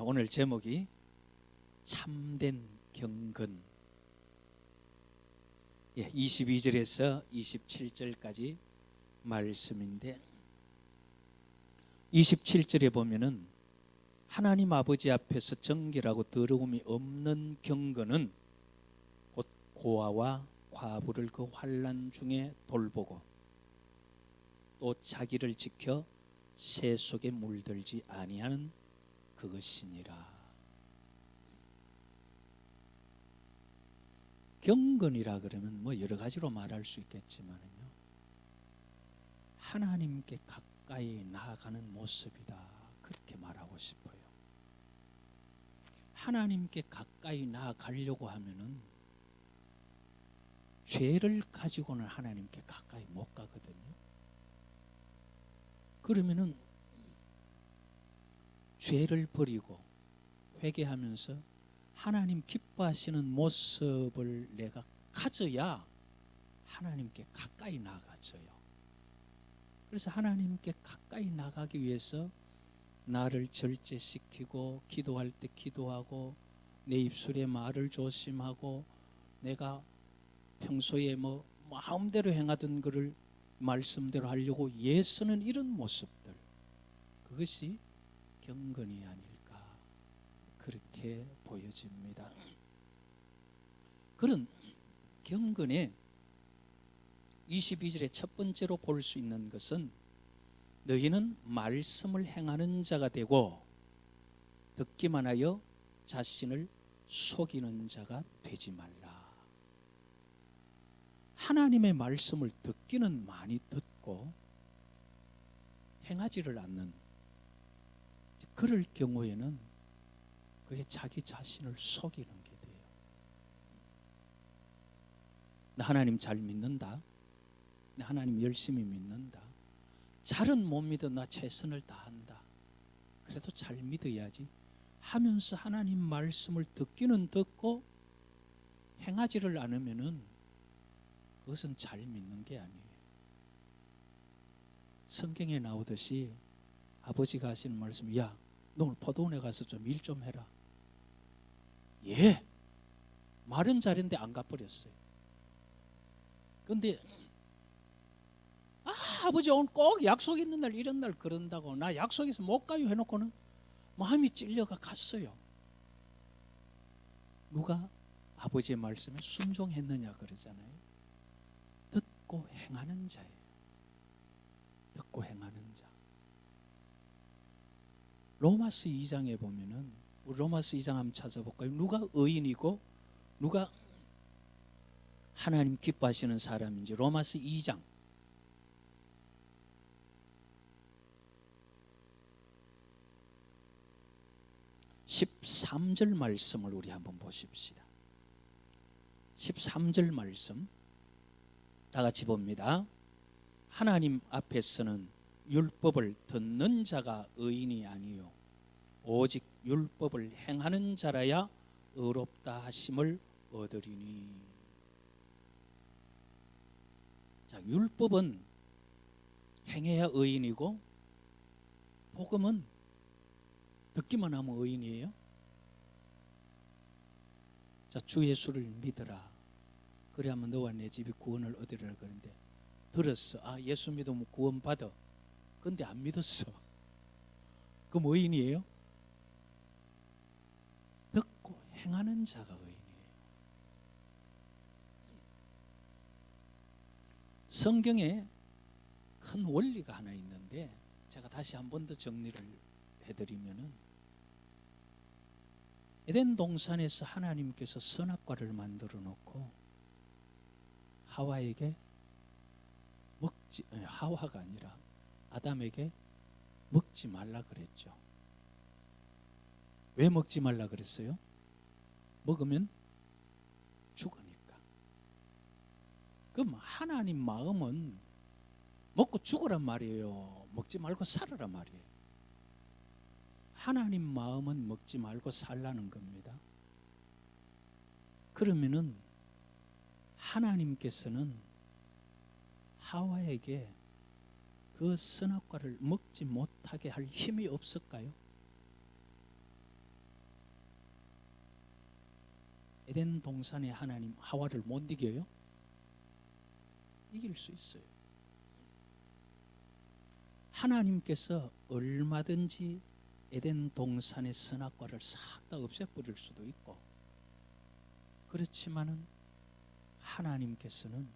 자, 오늘 제목이 참된 경건. 예, 22절에서 27절까지 말씀인데 27절에 보면은 하나님 아버지 앞에서 정결하고 더러움이 없는 경건은 곧 고아와 과부를 그 환란 중에 돌보고 또 자기를 지켜 새 속에 물들지 아니하는 그것이니라. 경건이라 그러면 뭐 여러 가지로 말할 수 있겠지만요. 하나님께 가까이 나아가는 모습이다. 그렇게 말하고 싶어요. 하나님께 가까이 나아가려고 하면은 죄를 가지고는 하나님께 가까이 못 가거든요. 그러면은 죄를 버리고 회개하면서 하나님 기뻐하시는 모습을 내가 가져야 하나님께 가까이 나가져요. 그래서 하나님께 가까이 나가기 위해서 나를 절제시키고 기도할 때 기도하고 내 입술에 말을 조심하고 내가 평소에 뭐 마음대로 행하던 것을 말씀대로 하려고 예쓰는 이런 모습들 그것이 경건이 아닐까 그렇게 보여집니다. 그런 경건의 22절의 첫 번째로 볼 수 있는 것은 너희는 말씀을 행하는 자가 되고 듣기만 하여 자신을 속이는 자가 되지 말라. 하나님의 말씀을 듣기는 많이 듣고 행하지를 않는 그럴 경우에는 그게 자기 자신을 속이는 게 돼요. 나 하나님 잘 믿는다. 나 하나님 열심히 믿는다. 잘은 못 믿어 나 최선을 다한다. 그래도 잘 믿어야지 하면서 하나님 말씀을 듣기는 듣고 행하지를 않으면은 그것은 잘 믿는 게 아니에요. 성경에 나오듯이 아버지가 하시는 말씀, 야, 너 오늘 포도원에 가서 좀일좀 해라. 예. 말은 잘했는데 안 가버렸어요. 근데 아, 아버지 오늘 꼭 약속 있는 날 이런 날 그런다고 나 약속 있어 못 가요 해놓고는 마음이 찔려가 갔어요. 누가 아버지의 말씀에 순종했느냐 그러잖아요. 듣고 행하는 자예요. 듣고 행하는 자. 로마스 2장에 보면은 로마스 2장 한번 찾아볼까요? 누가 의인이고 누가 하나님 기뻐하시는 사람인지 로마스 2장 13절 말씀을 우리 한번 보십시다. 13절 말씀 다 같이 봅니다. 하나님 앞에서는 율법을 듣는 자가 의인이 아니요 오직 율법을 행하는 자라야 의롭다 하심을 얻으리니. 자, 율법은 행해야 의인이고 복음은 듣기만 하면 의인이에요. 자, 주 예수를 믿어라. 그래야만 너와 내 집이 구원을 얻으리라 그러는데 들었어. 아, 예수 믿으면 구원 받아. 근데 안 믿었어. 그럼 의인이에요? 듣고 행하는 자가 의인이에요. 성경에 큰 원리가 하나 있는데 제가 다시 한 번 더 정리를 해드리면은 에덴 동산에서 하나님께서 선악과를 만들어 놓고 하와에게 먹지 아니, 하와가 아니라 아담에게 먹지 말라 그랬죠. 왜 먹지 말라 그랬어요? 먹으면 죽으니까. 그럼 하나님 마음은 먹고 죽으란 말이에요. 먹지 말고 살아란 말이에요. 하나님 마음은 먹지 말고 살라는 겁니다. 그러면은 하나님께서는 하와에게 그 선악과를 먹지 못하게 할 힘이 없을까요? 에덴 동산의 하나님 하와를 못 이겨요? 이길 수 있어요. 하나님께서 얼마든지 에덴 동산의 선악과를 싹 다 없애버릴 수도 있고 그렇지만은 하나님께서는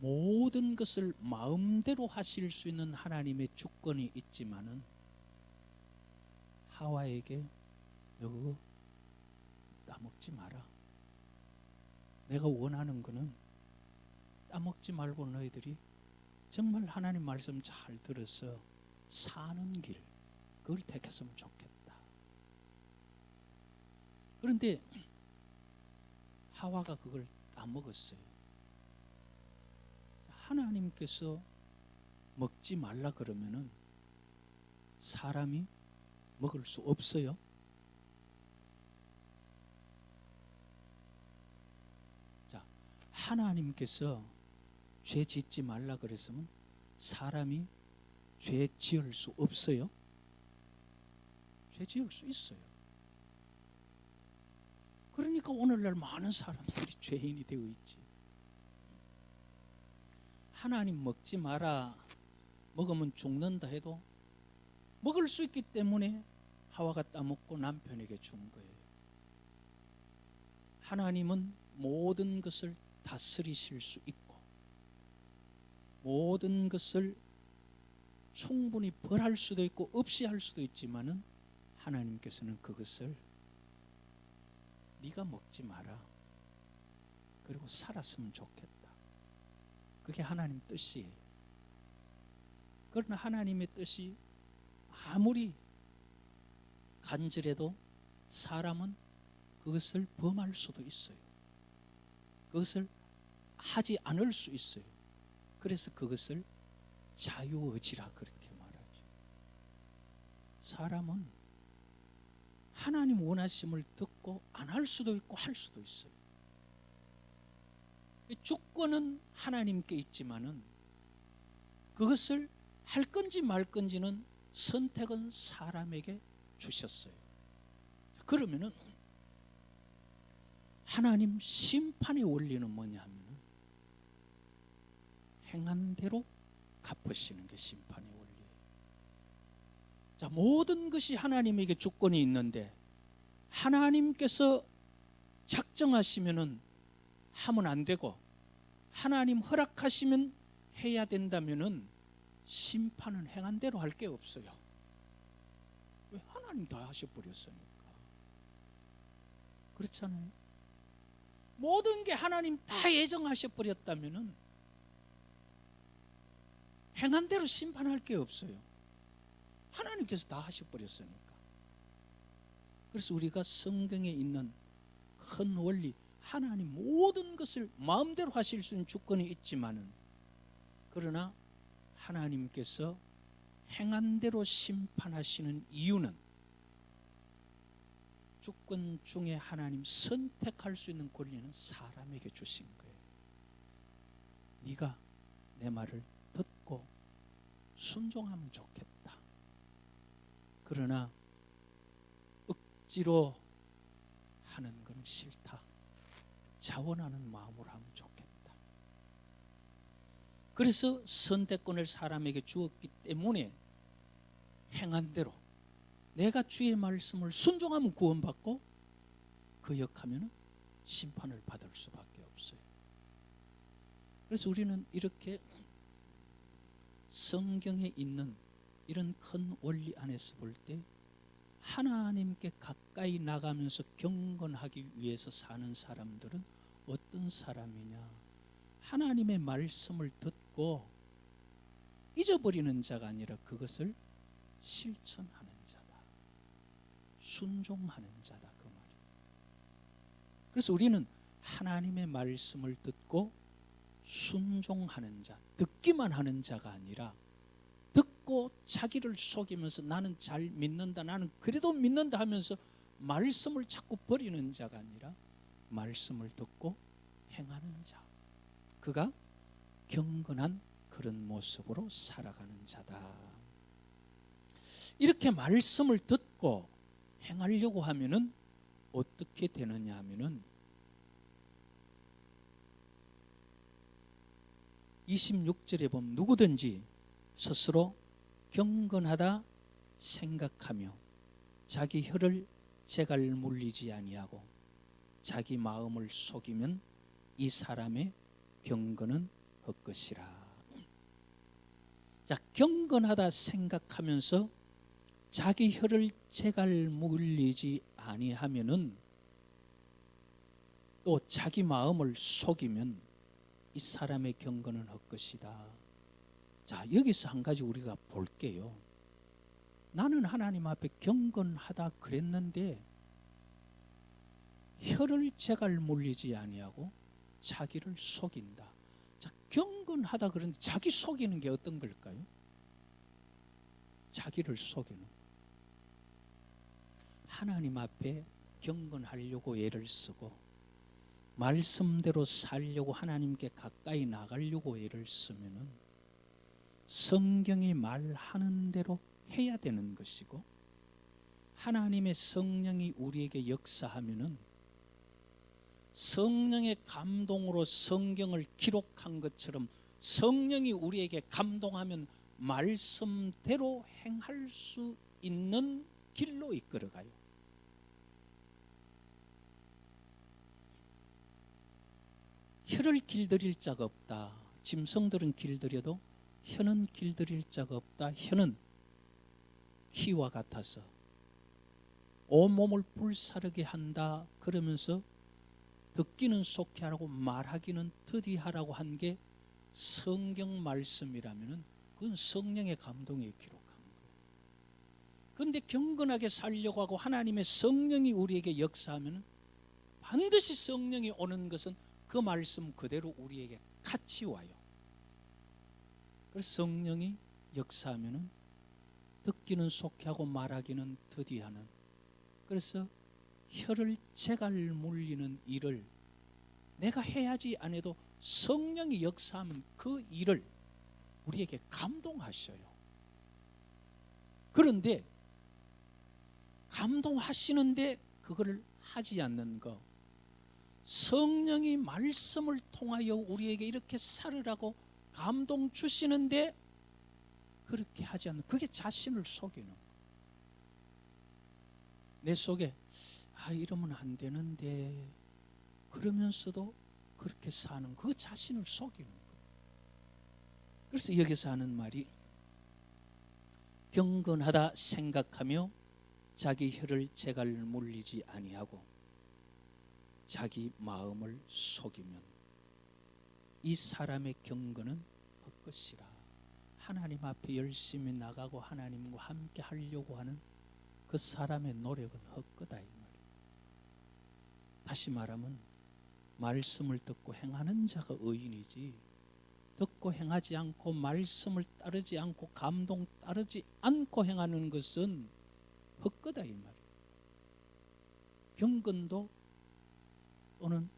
모든 것을 마음대로 하실 수 있는 하나님의 주권이 있지만은 하와에게 너 따먹지 마라. 내가 원하는 거는 따먹지 말고 너희들이 정말 하나님 말씀 잘 들어서 사는 길 그걸 택했으면 좋겠다. 그런데 하와가 그걸 따먹었어요. 하나님께서 먹지 말라 그러면은 사람이 먹을 수 없어요. 자, 하나님께서 죄 짓지 말라 그랬으면 사람이 죄 지을 수 없어요. 죄 지을 수 있어요. 그러니까 오늘날 많은 사람들이 죄인이 되어 있지. 하나님 먹지 마라. 먹으면 죽는다 해도 먹을 수 있기 때문에 하와가 따먹고 남편에게 준 거예요. 하나님은 모든 것을 다스리실 수 있고 모든 것을 충분히 벌할 수도 있고 없이 할 수도 있지만은 하나님께서는 그것을 네가 먹지 마라. 그리고 살았으면 좋겠다. 그게 하나님 뜻이에요. 그러나 하나님의 뜻이 아무리 간절해도 사람은 그것을 범할 수도 있어요. 그것을 하지 않을 수 있어요. 그래서 그것을 자유의지라 그렇게 말하죠. 사람은 하나님 원하심을 듣고 안 할 수도 있고 할 수도 있어요. 주권은 하나님께 있지만은 그것을 할 건지 말 건지는 선택은 사람에게 주셨어요. 그러면은 하나님 심판의 원리는 뭐냐 하면 행한 대로 갚으시는 게 심판의 원리예요. 자, 모든 것이 하나님에게 주권이 있는데 하나님께서 작정하시면은 하면 안 되고 하나님 허락하시면 해야 된다면은 심판은 행한 대로 할 게 없어요. 왜 하나님 다 하셔버렸으니까. 그렇잖아요. 모든 게 하나님 다 예정하셔버렸다면은 행한 대로 심판할 게 없어요. 하나님께서 다 하셔버렸으니까. 그래서 우리가 성경에 있는 큰 원리, 하나님 모든 것을 마음대로 하실 수 있는 주권이 있지만은 그러나 하나님께서 행한 대로 심판하시는 이유는 주권 중에 하나님 선택할 수 있는 권리는 사람에게 주신 거예요. 네가 내 말을 듣고 순종하면 좋겠다. 그러나 억지로 하는 건 싫다. 자원하는 마음으로 하면 좋겠다. 그래서 선택권을 사람에게 주었기 때문에 행한 대로 내가 주의 말씀을 순종하면 구원받고 거역하면 심판을 받을 수밖에 없어요. 그래서 우리는 이렇게 성경에 있는 이런 큰 원리 안에서 볼 때 하나님께 가까이 나가면서 경건하기 위해서 사는 사람들은 어떤 사람이냐? 하나님의 말씀을 듣고 잊어버리는 자가 아니라 그것을 실천하는 자다. 순종하는 자다 그 말이에요. 그래서 우리는 하나님의 말씀을 듣고 순종하는 자, 듣기만 하는 자가 아니라 듣고 자기를 속이면서 나는 잘 믿는다, 나는 그래도 믿는다 하면서 말씀을 자꾸 버리는 자가 아니라 말씀을 듣고 행하는 자. 그가 경건한 그런 모습으로 살아가는 자다. 이렇게 말씀을 듣고 행하려고 하면은 어떻게 되느냐 하면은 26절에 보면 누구든지 스스로 경건하다 생각하며 자기 혀를 재갈 물리지 아니하고 자기 마음을 속이면 이 사람의 경건은 헛것이라. 자, 경건하다 생각하면서 자기 혀를 재갈 물리지 아니하면은 또 자기 마음을 속이면 이 사람의 경건은 헛것이다. 자, 여기서 한 가지 우리가 볼게요. 나는 하나님 앞에 경건하다 그랬는데 혀를 재갈 물리지 아니하고 자기를 속인다. 자, 경건하다 그러는데 자기 속이는 게 어떤 걸까요? 자기를 속이는. 하나님 앞에 경건하려고 애를 쓰고 말씀대로 살려고 하나님께 가까이 나가려고 애를 쓰면은 성경이 말하는 대로 해야 되는 것이고 하나님의 성령이 우리에게 역사하면은 성령의 감동으로 성경을 기록한 것처럼 성령이 우리에게 감동하면 말씀대로 행할 수 있는 길로 이끌어가요. 혀를 길들일 자가 없다. 짐승들은 길들여도 혀는 길들일 자가 없다. 혀는 키와 같아서 온몸을 불사르게 한다. 그러면서 듣기는 속히 하라고 말하기는 더디 하라고 한 게 성경 말씀이라면은 그건 성령의 감동에 기록한 거예요. 그런데 경건하게 살려고 하고 하나님의 성령이 우리에게 역사하면 반드시 성령이 오는 것은 그 말씀 그대로 우리에게 같이 와요. 그래서 성령이 역사하면은 듣기는 속히 하고 말하기는 더디 하는 그래서 혀를 재갈 물리는 일을 내가 해야지 안 해도 성령이 역사하면 그 일을 우리에게 감동하셔요. 그런데 감동하시는데 그거를 하지 않는 거. 성령이 말씀을 통하여 우리에게 이렇게 살으라고 감동 주시는데 그렇게 하지 않는 그게 자신을 속이는 거. 내 속에 아 이러면 안 되는데 그러면서도 그렇게 사는 그 자신을 속이는 거예요. 그래서 여기서 하는 말이 경건하다 생각하며 자기 혀를 재갈 물리지 아니하고 자기 마음을 속이면 이 사람의 경건은 헛것이라 하나님 앞에 열심히 나가고 하나님과 함께 하려고 하는 그 사람의 노력은 헛거다 이 말이에요. 다시 말하면 말씀을 듣고 행하는 자가 의인이지 듣고 행하지 않고 말씀을 따르지 않고 감동 따르지 않고 행하는 것은 헛거다 이 말이에요. 경건도 또는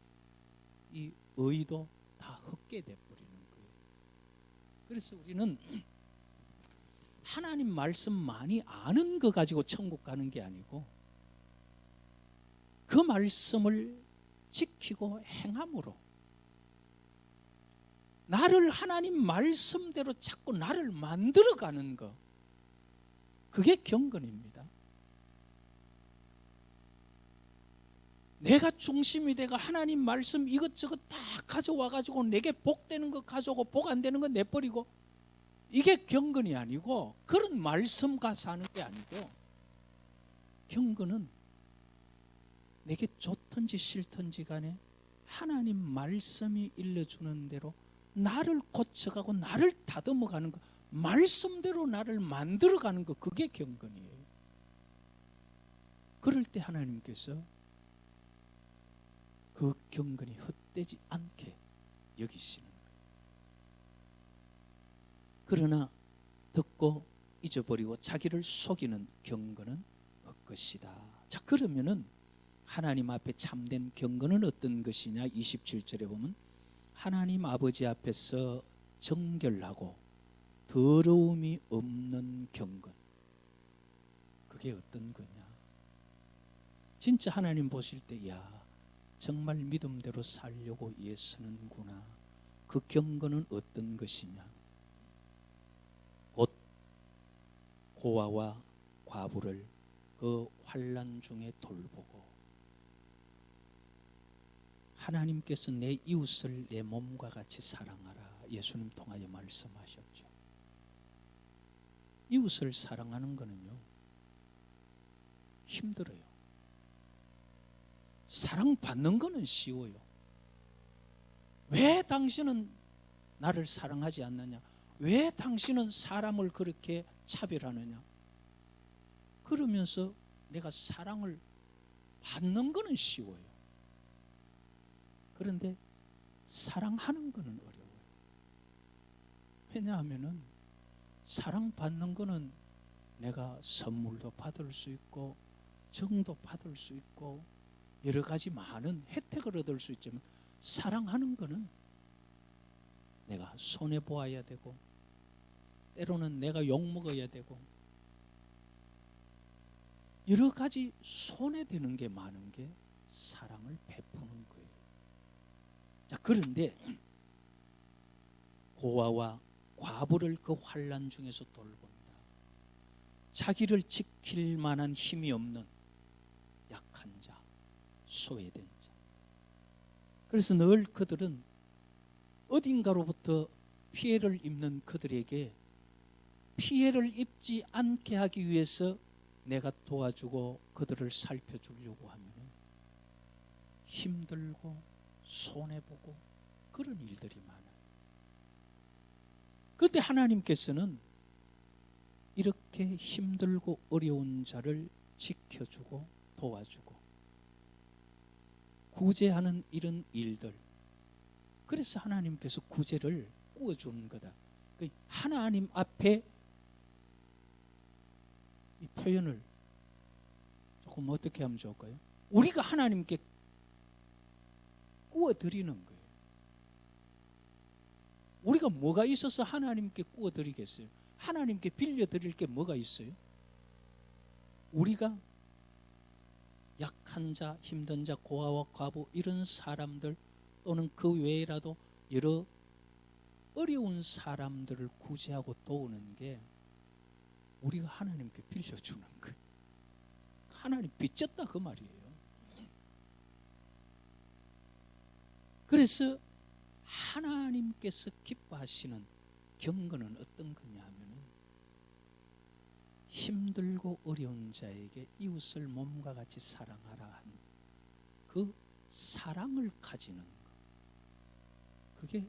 이 의도 다 헛게 돼 버리는 거예요. 그래서 우리는 하나님 말씀 많이 아는 거 가지고 천국 가는 게 아니고 그 말씀을 지키고 행함으로 나를 하나님 말씀대로 자꾸 나를 만들어 가는 거 그게 경건입니다. 내가 중심이 돼가 하나님 말씀 이것저것 다 가져와 가지고 내게 복되는 거 가져오고 복 안 되는 거 내버리고 이게 경건이 아니고 그런 말씀과 사는 게 아니고 경건은 내게 좋든지 싫든지 간에 하나님 말씀이 일러주는 대로 나를 고쳐가고 나를 다듬어가는 거 말씀대로 나를 만들어가는 거 그게 경건이에요. 그럴 때 하나님께서 그 경건이 헛되지 않게 여기시는 거예요. 그러나 듣고 잊어버리고 자기를 속이는 경건은 헛것이다. 자 그러면은 하나님 앞에 참된 경건은 어떤 것이냐? 27절에 보면 하나님 아버지 앞에서 정결하고 더러움이 없는 경건. 그게 어떤 거냐? 진짜 하나님 보실 때, 야, 정말 믿음대로 살려고 애쓰는구나. 그 경건은 어떤 것이냐? 곧 고아와 과부를 그 환란 중에 돌보고 하나님께서 내 이웃을 내 몸과 같이 사랑하라. 예수님 통하여 말씀하셨죠. 이웃을 사랑하는 거는요. 힘들어요. 사랑받는 거는 쉬워요. 왜 당신은 나를 사랑하지 않느냐? 왜 당신은 사람을 그렇게 차별하느냐? 그러면서 내가 사랑을 받는 거는 쉬워요. 그런데 사랑하는 거는 어려워요. 왜냐하면은 사랑받는 거는 내가 선물도 받을 수 있고 정도 받을 수 있고 여러 가지 많은 혜택을 얻을 수 있지만 사랑하는 거는 내가 손해 보아야 되고 때로는 내가 욕 먹어야 되고 여러 가지 손해 되는 게 많은 게 사랑을 베푸는 거예요. 자 그런데 고아와 과부를 그 환란 중에서 돌본다. 자기를 지킬 만한 힘이 없는 소외된 자. 그래서 늘 그들은 어딘가로부터 피해를 입는 그들에게 피해를 입지 않게 하기 위해서 내가 도와주고 그들을 살펴주려고 하면 힘들고 손해보고 그런 일들이 많아요. 그때 하나님께서는 이렇게 힘들고 어려운 자를 지켜주고 도와주고 구제하는 이런 일들. 그래서 하나님께서 구제를 꾸어주는 거다. 그 하나님 앞에 이 표현을 조금 어떻게 하면 좋을까요? 우리가 하나님께 꾸어드리는 거예요. 우리가 뭐가 있어서 하나님께 꾸어드리겠어요? 하나님께 빌려드릴 게 뭐가 있어요? 우리가 약한 자, 힘든 자, 고아와 과부 이런 사람들 또는 그 외에라도 여러 어려운 사람들을 구제하고 도우는 게 우리가 하나님께 빌려주는 거예요. 하나님 빚졌다 그 말이에요. 그래서 하나님께서 기뻐하시는 경건은 어떤 거냐 하면은 힘들고 어려운 자에게 이웃을 몸과 같이 사랑하라 한 그 사랑을 가지는 것. 그게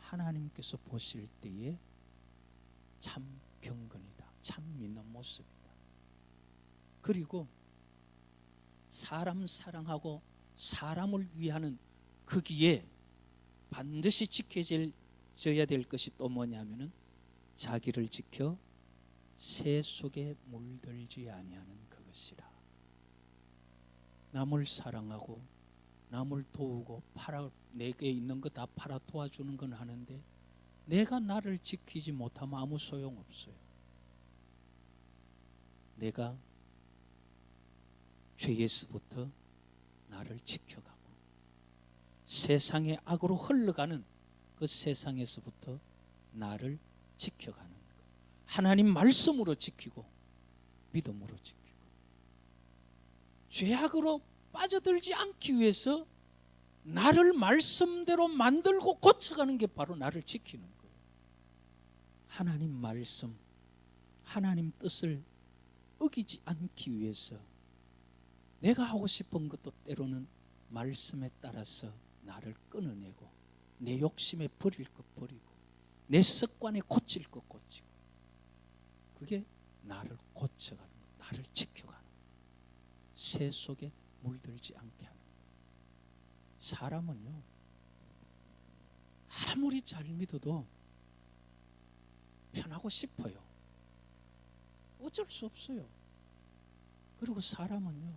하나님께서 보실 때에 참 경건이다. 참 믿는 모습이다. 그리고 사람 사랑하고 사람을 위하는 거기에 반드시 지켜져야 될 것이 또 뭐냐면은 자기를 지켜 새 속에 물들지 아니하는 그것이라. 남을 사랑하고 남을 도우고 팔아 내게 있는 거 다 팔아 도와주는 건 하는데 내가 나를 지키지 못하면 아무 소용 없어요. 내가 죄에서부터 나를 지켜가고 세상의 악으로 흘러가는 그 세상에서부터 나를 지켜가는 것. 하나님 말씀으로 지키고 믿음으로 지키고 죄악으로 빠져들지 않기 위해서 나를 말씀대로 만들고 고쳐가는 게 바로 나를 지키는 거예요. 하나님 말씀, 하나님 뜻을 어기지 않기 위해서 내가 하고 싶은 것도 때로는 말씀에 따라서 나를 끊어내고 내 욕심에 버릴 것 버리고 내 습관에 고칠 것 고치고 그게 나를 고쳐가는 것, 나를 지켜가는 것. 새 속에 물들지 않게 하는 것. 사람은요 아무리 잘 믿어도 편하고 싶어요. 어쩔 수 없어요. 그리고 사람은요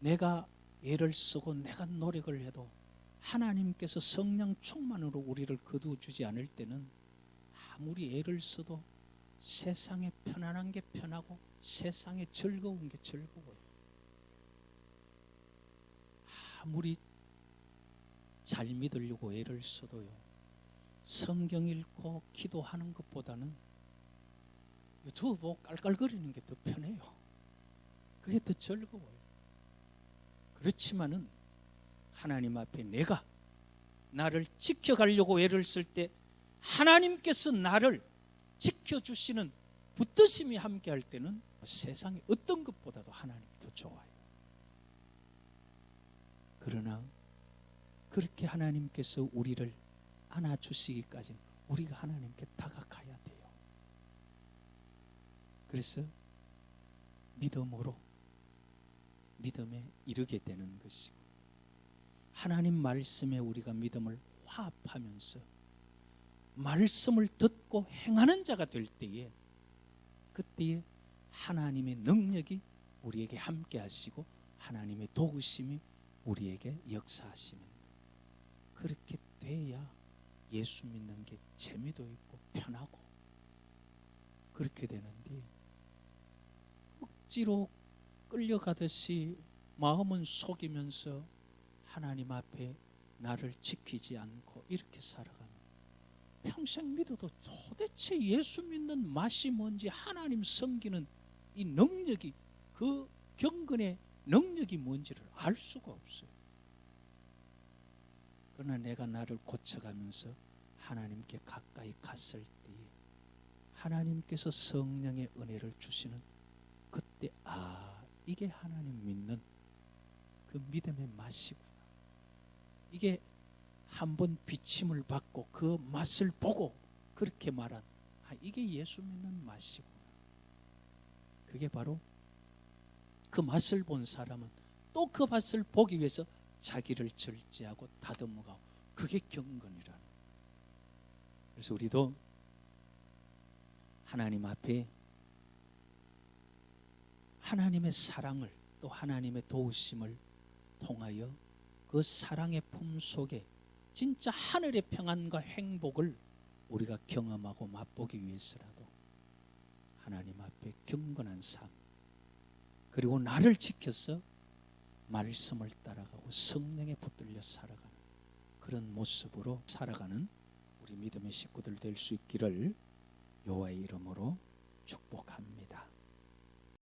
내가 애를 쓰고 내가 노력을 해도 하나님께서 성령 충만으로 우리를 거두어 주지 않을 때는 아무리 애를 써도 세상에 편안한 게 편하고 세상에 즐거운 게 즐거워요. 아무리 잘 믿으려고 애를 써도요. 성경 읽고 기도하는 것보다는 유튜브 보고 깔깔거리는 게 더 편해요. 그게 더 즐거워요. 그렇지만은 하나님 앞에 내가 나를 지켜가려고 애를 쓸 때 하나님께서 나를 지켜주시는 붙드심이 함께 할 때는 세상의 어떤 것보다도 하나님이 더 좋아요. 그러나 그렇게 하나님께서 우리를 안아주시기까지는 우리가 하나님께 다가가야 돼요. 그래서 믿음으로 믿음에 이르게 되는 것이고 하나님 말씀에 우리가 믿음을 화합하면서 말씀을 듣고 행하는 자가 될 때에 그때에 하나님의 능력이 우리에게 함께 하시고 하나님의 도우심이 우리에게 역사하시는 그렇게 돼야 예수 믿는 게 재미도 있고 편하고 그렇게 되는데 억지로 끌려가듯이 마음은 속이면서 하나님 앞에 나를 지키지 않고 이렇게 살아가는 평생 믿어도 도대체 예수 믿는 맛이 뭔지 하나님 섬기는 이 능력이 그 경건의 능력이 뭔지를 알 수가 없어요. 그러나 내가 나를 고쳐가면서 하나님께 가까이 갔을 때에 하나님께서 성령의 은혜를 주시는 그때 아 이게 하나님 믿는 그 믿음의 맛이구나. 이게 한 번 비침을 받고 그 맛을 보고 그렇게 말한 아 이게 예수 믿는 맛이구나. 그게 바로 그 맛을 본 사람은 또 그 맛을 보기 위해서 자기를 절제하고 다듬어가고 그게 경건이라는. 그래서 우리도 하나님 앞에 하나님의 사랑을 또 하나님의 도우심을 통하여 그 사랑의 품 속에 진짜 하늘의 평안과 행복을 우리가 경험하고 맛보기 위해서라도 하나님 앞에 경건한 삶 그리고 나를 지켜서 말씀을 따라가고 성령에 붙들려 살아가는 그런 모습으로 살아가는 우리 믿음의 식구들 될 수 있기를 여호와의 이름으로 축복합니다.